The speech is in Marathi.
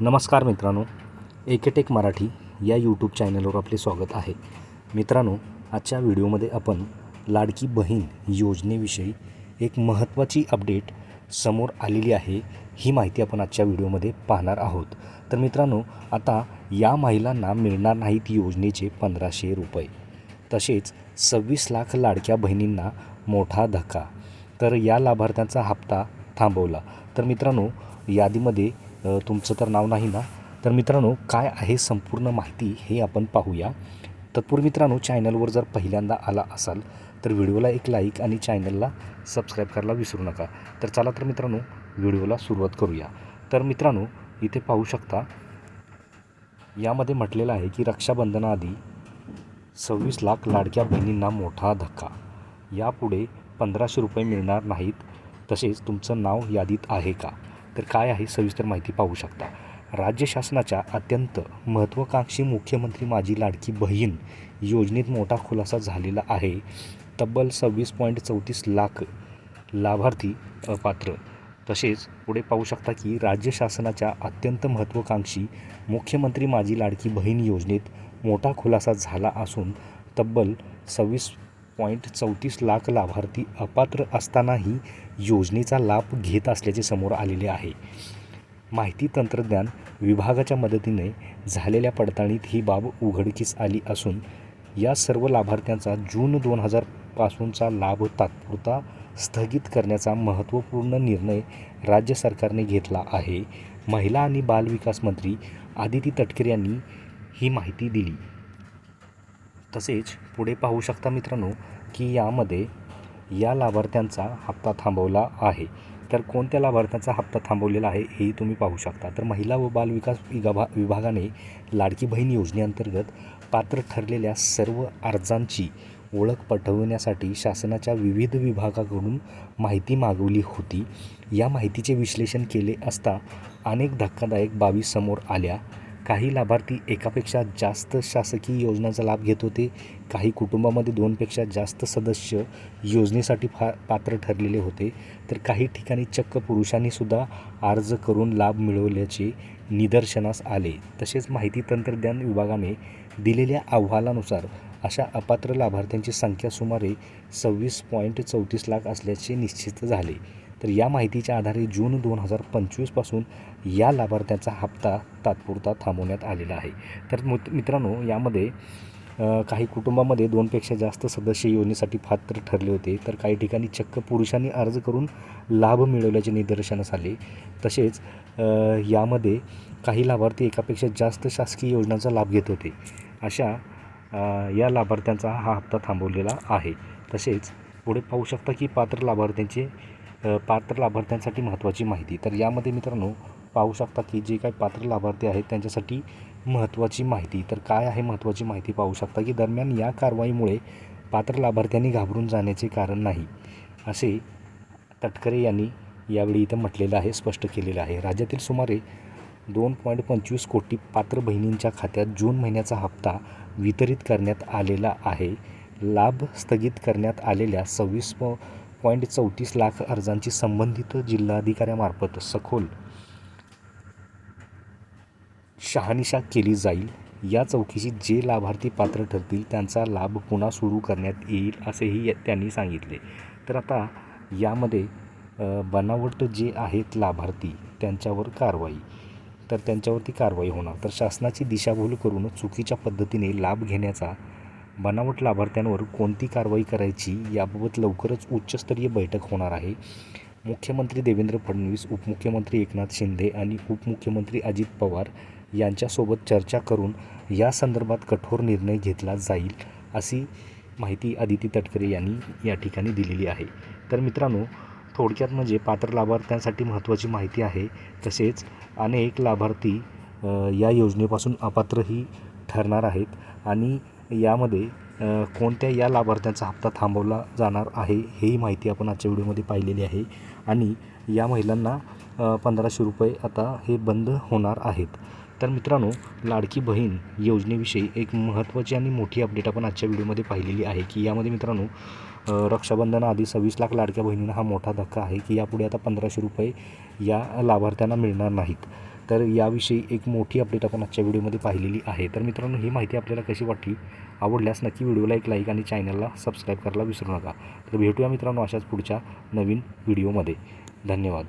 नमस्कार मित्रांनो एकेटेक मराठी या यूट्यूब चॅनलवर आपले स्वागत आहे. मित्रांनो आजच्या व्हिडिओमध्ये आपण लाडकी बहीण योजनेविषयी एक महत्त्वाची अपडेट समोर आलेली आहे ही माहिती आपण आजच्या व्हिडिओमध्ये पाहणार आहोत. तर मित्रांनो आता या महिलांना मिळणार नाहीत योजनेचे पंधराशे रुपये. तसेच सव्वीस लाख लाडक्या बहिणींना मोठा धक्का. तर या लाभार्थ्यांचा हप्ता थांबवला. तर मित्रांनो यादीमध्ये तुमचं तर नाव नाही ना? तर मित्रांनो काय आहे संपूर्ण माहिती हे आपण पाहूया. तत्पूर्वी मित्रांनो चॅनलवर जर पहिल्यांदा आला असाल तर व्हिडिओला एक लाईक आणि चॅनलला सबस्क्राईब करायला विसरू नका. तर चला तर मित्रांनो व्हिडिओला सुरुवात करूया. तर मित्रांनो इथे पाहू शकता यामध्ये म्हटलेलं आहे की रक्षाबंधनाआधी सव्वीस लाख लाडक्या बहिणींना मोठा धक्का. यापुढे पंधराशे रुपये मिळणार नाहीत. तसेच तुमचं नाव यादीत आहे का? तर काय आहे सविस्तर माहिती पाहू शकता. राज्य शासनाच्या अत्यंत महत्त्वाकांक्षी मुख्यमंत्री माझी लाडकी बहीण योजनेत मोठा खुलासा झालेला आहे. तब्बल सव्वीस पॉईंट चौतीस लाख लाभार्थी अपात्र. तसेच पुढे पाहू शकता की राज्य शासनाच्या अत्यंत महत्त्वाकांक्षी मुख्यमंत्री माझी लाडकी बहीण योजनेत मोठा खुलासा झाला असून तब्बल सव्वीस पॉईंट चौतीस लाख लाभार्थी अपात्र असतानाही योजनेचा लाभ घेत असल्याचे समोर आलेले आहे. माहिती तंत्रज्ञान विभागाच्या मदतीने झालेल्या पडताळणीत ही बाब उघडकीस आली असून या सर्व लाभार्थ्यांचा जून दोन हजार पासूनचा लाभ तात्पुरता स्थगित करण्याचा महत्त्वपूर्ण निर्णय राज्य सरकारने घेतला आहे. महिला आणि बालविकास मंत्री आदिती तटकरे यांनी ही माहिती दिली. तसेच पुढे पाहू शकता मित्रांनो की यामध्ये या लाभार्थ्यांचा हप्ता थांबवला आहे. तर कोणत्या लाभार्थ्यांचा हप्ता थांबवलेला आहे हेही तुम्ही पाहू शकता. तर महिला व बालविकास विभागा विभागाने लाडकी बहीण योजनेअंतर्गत पात्र ठरलेल्या सर्व अर्जांची ओळख पटवण्यासाठी शासनाच्या विविध विभागाकडून माहिती मागवली होती. या माहितीचे विश्लेषण केले असता अनेक धक्कादायक बाबी समोर आल्या. काही लाभार्थी एकापेक्षा जास्त शासकीय योजनांचा लाभ घेत होते. काही कुटुंबामध्ये दोनपेक्षा जास्त सदस्य योजनेसाठी फा पात्र ठरलेले होते. तर काही ठिकाणी चक्क पुरुषांनीसुद्धा अर्ज करून लाभ मिळवल्याचे निदर्शनास आले. तसेच माहिती तंत्रज्ञान विभागाने दिलेल्या अहवालानुसार अशा अपात्र लाभार्थ्यांची संख्या सुमारे सव्वीस पॉईंट चौतीस लाख असल्याचे निश्चित झाले. तर या माहितीच्या आधारे जून दोन हजार पंचवीसपासून या लाभार्थ्यांचा हप्ता तात्पुरता थांबवण्यात आलेला आहे. तर मित्रांनो यामध्ये काही कुटुंबामध्ये दोनपेक्षा जास्त सदस्य योजनेसाठी पात्र ठरले होते. तर काही ठिकाणी चक्क पुरुषांनी अर्ज करून लाभ मिळवल्याचे निदर्शनास आले. तसेच यामध्ये काही लाभार्थी एकापेक्षा जास्त शासकीय योजनांचा लाभ घेत होते. अशा या लाभार्थ्यांचा हा हप्ता थांबवलेला आहे. तसेच पुढे पाहू शकता की पात्र लाभार्थ्यांचे पात्र लाभार्थ्यांसाठी महत्त्वाची माहिती. तर यामध्ये मित्रांनो पाहू शकता की जे काही पात्र लाभार्थी आहेत त्यांच्यासाठी महत्त्वाची माहिती. तर काय आहे महत्त्वाची माहिती पाहू शकता की दरम्यान या कारवाईमुळे पात्र लाभार्थ्यांनी घाबरून जाण्याचे कारण नाही असे तटकरे यांनी यावेळी इथं म्हटलेलं आहे स्पष्ट केलेलं आहे. राज्यातील सुमारे दोन पॉईंट पंचवीस कोटी पात्र बहिणींच्या खात्यात जून महिन्याचा हप्ता वितरित करण्यात आलेला आहे. लाभ स्थगित करण्यात आलेल्या सव्वीस प पॉईंट चौतीस लाख अर्जांची संबंधित जिल्हाधिकाऱ्यामार्फत सखोल शहानिशा केली जाईल. या चौकीशी जे लाभार्थी पात्र ठरतील त्यांचा लाभ पुन्हा सुरू करण्यात येईल असेही या- त्यांनी सांगितले. तर आता यामध्ये बनावट जे आहेत लाभार्थी त्यांच्यावर कारवाई. तर त्यांच्यावरती कारवाई होणार. तर शासनाची दिशाभूल करून चुकीच्या पद्धतीने लाभ घेण्याचा बनावट लाभार्थ्यांवर कोणती कारवाई करायची याबाबत लवकरच उच्चस्तरीय बैठक होणार आहे. मुख्यमंत्री देवेंद्र फडणवीस उपमुख्यमंत्री एकनाथ शिंदे आणि उपमुख्यमंत्री अजित पवार यांच्यासोबत चर्चा करून या संदर्भात कठोर निर्णय घेतला जाईल अशी माहिती आदिती तटकरे यांनी या ठिकाणी दिलेली आहे. तर मित्रांनो थोडक्यात म्हणजे पात्र लाभार्थ्यांसाठी महत्त्वाची माहिती आहे. तसेच अनेक लाभार्थी या योजनेपासून अपात्रही ठरणार आहेत आणि यामध्ये कोणत्या या लाभार्थ्यांचा हप्ता थांबवला जाणार आहे हेही माहिती आपण आजच्या व्हिडिओमध्ये पाहिलेली आहे. आणि या महिलांना पंधराशे रुपये आता हे बंद होणार आहेत. तर मित्रांनो लाडकी बहीण योजनेविषयी एक महत्त्वाची आणि मोठी अपडेट आपण आजच्या व्हिडिओमध्ये पाहिलेली आहे की यामध्ये मित्रांनो रक्षाबंधनाआधी सव्वीस लाख लाडक्या बहिणींना हा मोठा धक्का आहे की यापुढे आता पंधराशे रुपये या लाभार्थ्यांना मिळणार नाहीत. तर याविषयी एक मोठी अपडेट आपण आजच्या व्हिडिओमध्ये पाहिलेली आहे. तर मित्रांनो ही माहिती आपल्याला कशी वाटली? आवडल्यास नक्की व्हिडिओला एक लाईक आणि चॅनलला सबस्क्राईब करायला विसरू नका. तर भेटूया मित्रांनो अशाच पुढच्या नवीन व्हिडिओमध्ये. धन्यवाद.